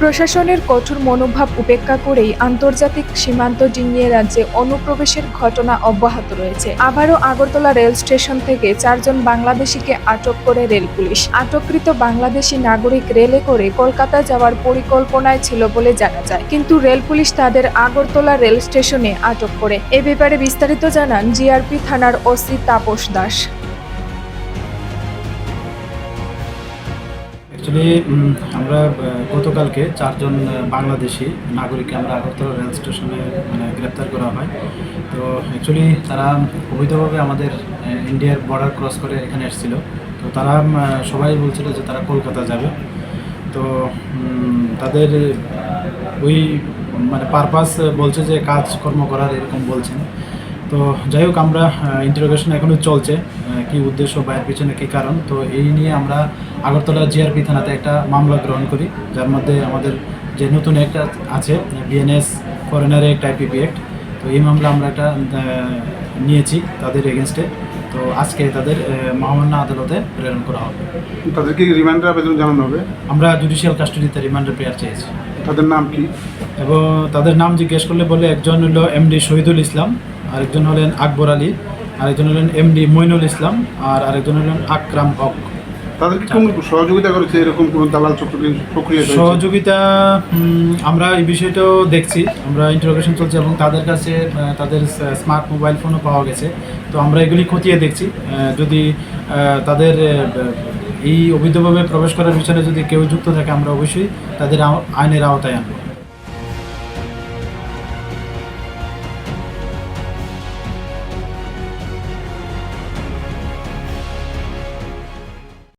প্রশাসনের কঠোর মনোভাব উপেক্ষা করেই আন্তর্জাতিক সীমান্ত ডিঙিয়ে রাজ্যে অনুপ্রবেশের ঘটনা অব্যাহত রয়েছে। আবারও আগরতলা রেল স্টেশন থেকে চারজন বাংলাদেশিকে আটক করে রেল পুলিশ। আটককৃত বাংলাদেশি নাগরিক রেলে করে কলকাতা যাওয়ার পরিকল্পনায় ছিল বলে জানা যায়। কিন্তু রেল পুলিশ তাদের আগরতলা রেল স্টেশনে আটক করে। এ ব্যাপারে বিস্তারিত জানান জিআরপি থানার ওসি তাপস দাস। অ্যাকচুয়ালি আমরা গতকালকে চারজন বাংলাদেশি নাগরিককে আমরা আগরতলা রেল স্টেশনে মানে গ্রেপ্তার করা হয়। তো অ্যাকচুয়ালি তারা অবৈধভাবে আমাদের ইন্ডিয়ার বর্ডার ক্রস করে এখানে এসেছিল। তো তারা সবাই বলছিল যে তারা কলকাতা যাবে। তো তাদের ওই মানে পারপাস বলছে যে কাজকর্ম করার এরকম বলছেন। তো যাই হোক আমরা ইন্টারোগেশন এখনও চলছে কি উদ্দেশ্য বা এর পিছনে কী কারণ। তো এই নিয়ে আমরা আগরতলা জিআরপি থানাতে একটা মামলা গ্রহণ করি যার মধ্যে আমাদের যে নতুন একটা আছে BNS foreigner act IPP act তো এই মামলা আমরা একটা নিয়েছি তাদের এগেনস্টে তো আজকে তাদের মহামান্য আদালতে প্রেরণ করা হবে। তাদেরকে রিমান্ডের আবেদন জানানো হবে? আমরা জুডিশিয়াল কাস্টডিতে রিমান্ডের প্রেয়ার চেয়েছি তাদের নাম কি? এবং তাদের নাম জিজ্ঞেস করলে বলে একজন হলো এমডি শহীদুল ইসলাম। আরেকজন হলেন আকবর আলী আরেকজন হলেন এমডি মইনুল ইসলাম আর আরেকজন হলেন আকরাম হক। তাদেরকে কোন সহযোগিতা করেছে? এরকম কোন দালাল চক্র প্রক্রিয়া সহযোগিতা আমরা এই বিষয়টাও দেখছি। আমরা ইন্টারোগেশন চলছে এবং তাদের কাছে তাদের স্মার্ট মোবাইল ফোনও পাওয়া গেছে। তো আমরা এগুলি খতিয়ে দেখছি। যদি তাদের এই অবৈধভাবে প্রবেশ করার পিছনে যদি কেউ যুক্ত থাকে আমরা অবশ্যই তাদের আইনের আওতায় আনব।